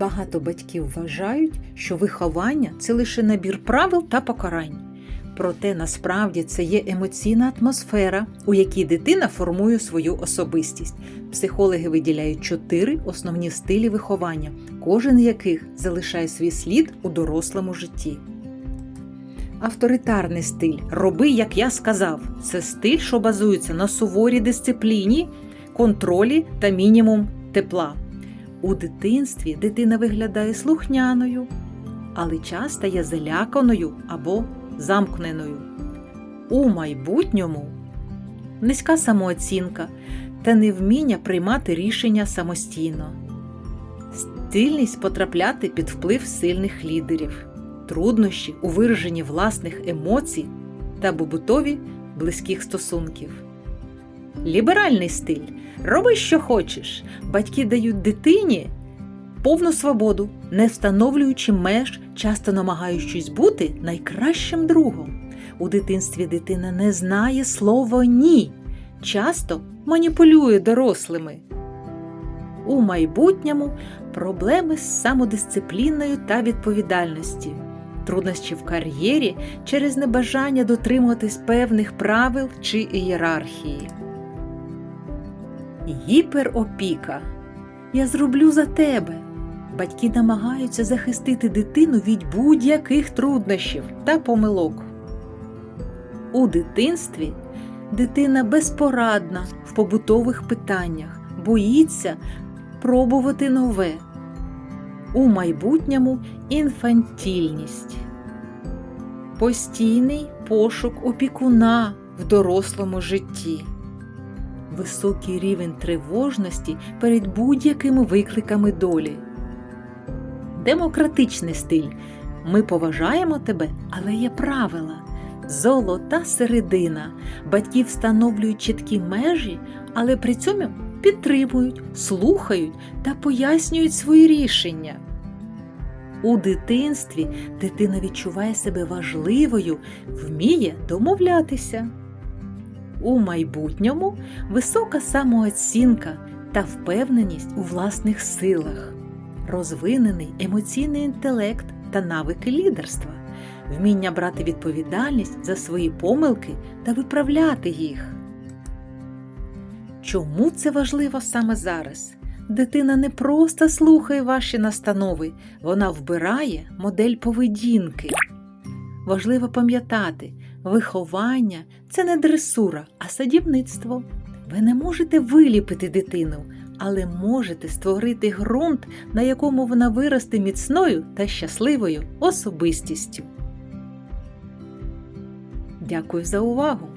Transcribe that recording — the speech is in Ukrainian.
Багато батьків вважають, що виховання це лише набір правил та покарань. Проте насправді це є емоційна атмосфера, у якій дитина формує свою особистість. Психологи виділяють чотири основні стилі виховання, кожен з яких залишає свій слід у дорослому житті. Авторитарний стиль роби, як я сказав. Це стиль, що базується на суворій дисципліні, контролі та мінімум тепла. У дитинстві дитина виглядає слухняною, але часто є заляканою або замкненою. У майбутньому низька самооцінка та невміння приймати рішення самостійно, стильність потрапляти під вплив сильних лідерів, труднощі у вираженні власних емоцій та побутові близьких стосунків. Ліберальний стиль роби, що хочеш. Батьки дають дитині повну свободу, не встановлюючи меж, часто намагаючись бути найкращим другом. У дитинстві дитина не знає слова ні, часто маніпулює дорослими. У майбутньому проблеми з самодисципліною та відповідальністю, труднощі в кар'єрі через небажання дотримуватись певних правил чи ієрархії. Гіперопіка. Я зроблю за тебе. Батьки намагаються захистити дитину від будь-яких труднощів та помилок. У дитинстві дитина безпорадна в побутових питаннях, боїться пробувати нове. У майбутньому інфантільність. Постійний пошук опікуна в дорослому житті. Високий рівень тривожності перед будь-якими викликами долі. Демократичний стиль. Ми поважаємо тебе, але є правила. Золота середина. Батьки встановлюють чіткі межі, але при цьому підтримують, слухають та пояснюють свої рішення. У дитинстві дитина відчуває себе важливою, вміє домовлятися. У майбутньому висока самооцінка та впевненість у власних силах, розвинений емоційний інтелект та навики лідерства, вміння брати відповідальність за свої помилки та виправляти їх. Чому це важливо саме зараз? Дитина не просто слухає ваші настанови, вона вбирає модель поведінки. Важливо пам'ятати, виховання це не дресура, а садівництво. Ви не можете виліпити дитину, але можете створити ґрунт, на якому вона виросте міцною та щасливою особистістю. Дякую за увагу!